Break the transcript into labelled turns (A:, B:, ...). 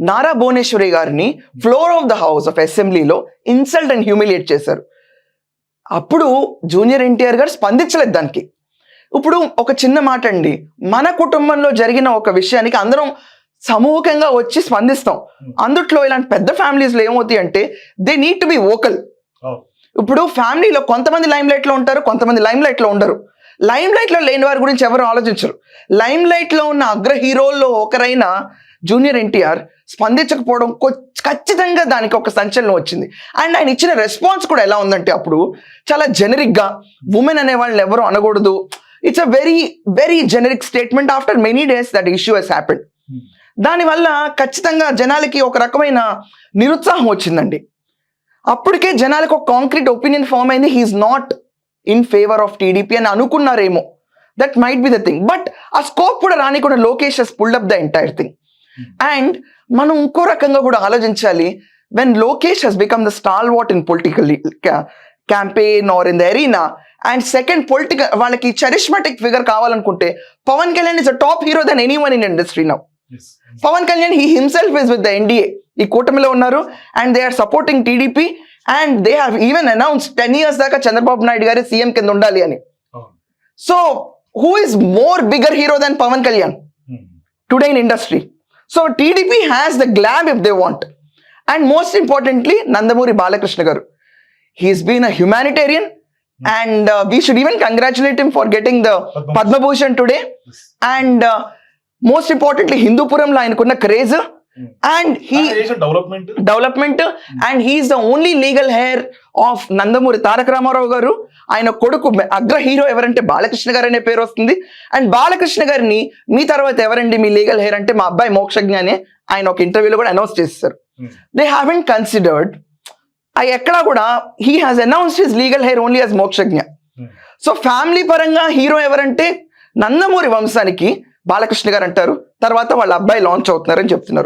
A: నారా భువనేశ్వరి గారిని floor of the house of అసెంబ్లీలో insult and humiliate చేశారు. అప్పుడు జూనియర్ ఎన్టీఆర్ గారు స్పందించలేదు దానికి. ఇప్పుడు ఒక చిన్న మాట అండి. మన కుటుంబంలో జరిగిన ఒక విషయానికి అందరం సమూహంగా వచ్చి స్పందిస్తాం. అందుట్లో ఇలాంటి పెద్ద ఫ్యామిలీస్లో ఏమవుతాయి అంటే they need to be vocal.
B: అవును.
A: ఇప్పుడు ఫ్యామిలీలో కొంతమంది లైమ్ లైట్లో ఉంటారు కొంతమంది లైమ్ లైట్లో ఉండరు. లైమ్ లైట్లో లేని వారి గురించి ఎవరు ఆలోచించరు. లైమ్ లైట్లో ఉన్న అగ్ర హీరోల్లో ఒకరైన జూనియర్ ఎన్టీఆర్ స్పందించకపోవడం ఖచ్చితంగా దానికి ఒక సంచలనం వచ్చింది. అండ్ ఆయన ఇచ్చిన రెస్పాన్స్ కూడా ఎలా ఉందంటే అప్పుడు చాలా జెనరిక్గా ఉమెన్ అనే వాళ్ళని ఎవరు అనకూడదు. It's a very very generic statement after many days that issue has happened.
B: Hmm.
A: దానివల్ల ఖచ్చితంగా జనాలకి ఒక రకమైన నిరుత్సాహం వచ్చిందండి. అప్పటికే జనాలకు ఒక కాంక్రీట్ ఒపీనియన్ ఫామ్ అయింది. He's not in favour of TDP అని అనుకున్నారేమో. That might be the thing. But a scope కూడా రాని కూడా Lokesh has pulled up the entire thing. And మనం ఇంకో రకంగా కూడా ఆలోచించాలి. When Lokesh has become the stall what in political campaign or in the arena and second political వాళ్ళకి charismatic figure కావాలనుకుంటే Pawan Kalyan is a top hero than anyone in industry now. Pawan Kalyan he himself is with the NDA ఈ కూటమిలో ఉన్నారు. And they are supporting TDP and they have even announce ten years దాకా చంద్రబాబు నాయుడు గారి CM కింద ఉండాలి అని. So who is more bigger hero than Pawan Kalyan
B: Hmm.
A: Today in industry so TDP has the glam if they want and most importantly Nandamuri Balakrishna garu he's been a humanitarian and we should even congratulate him for getting the
B: Padma
A: Padma Bhushan today. And most importantly హిందూపురంలో ఆయనకున్న craze. And he
B: development
A: development and he's the only legal heir of Nandamuri Taraka Rama Rao garu ఆయన కొడుకు అగ్ర hero ఎవరంటే బాలకృష్ణ గారు అనే పేరు వస్తుంది. And Balakrishna గారిని మీ తర్వాత ఎవరండి మీ లీగల్ హెయిర్ అంటే మా అబ్బాయి మోక్షజ్ఞ అని ఆయన ఒక ఇంటర్వ్యూలో కూడా అనౌన్స్ చేస్తారు
B: Hmm.
A: దే హ్యావెంట్ కన్సిడర్డ్ అవి ఎక్కడా కూడా he has announced his legal heir only as Mokshagna.
B: Hmm.
A: So family పరంగా హీరో ఎవరంటే నందమూరి వంశానికి బాలకృష్ణ గారు అంటారు. తర్వాత వాళ్ళ అబ్బాయి లాంచ్ అవుతున్నారని చెప్తున్నారు.